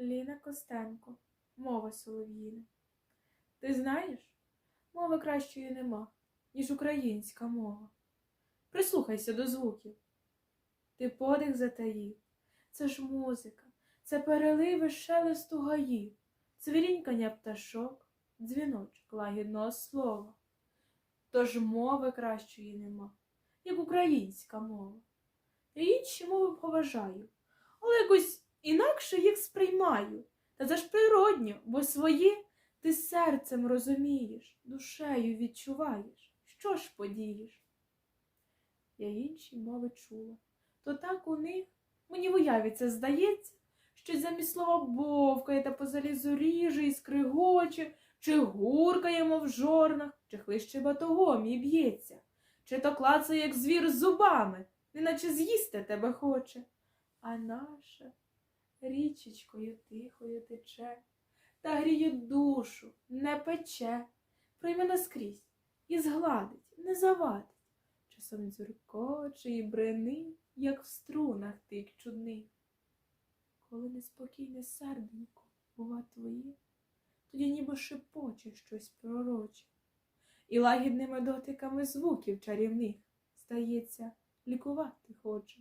Ліна Костенко, мова солов'їна. Ти знаєш, мови кращої нема, ніж українська мова. Прислухайся до звуків. Ти подих затаїв. Це ж музика, це переливи шелесту гаїв, цвірінькання пташок, дзвіночок лагідного слова. Тож мови кращої нема, як українська мова. Я інші мови поважаю, але якось інакше їх сприймаю. Та це ж природньо, бо своє ти серцем розумієш, душею відчуваєш. Що ж подієш? Я інші мови чула, то так у них мені в уяві це здається, що замість слова бовкає та по залізу ріже і скригоче, чи гуркає, мов в жорнах, чи хлище батогом і б'ється, чи то клацає, як звір зубами, неначе з'їсти тебе хоче. А наша річечкою тихою тече, та гріє душу, не пече, прийме наскрізь і згладить, не завадить. Часом дзюркоче і бренить, як в струнах тих чудних. Коли неспокійне серденько, бува твоє, тоді ніби шепоче щось пророче, і лагідними дотиками звуків чарівних, здається, лікувати хоче.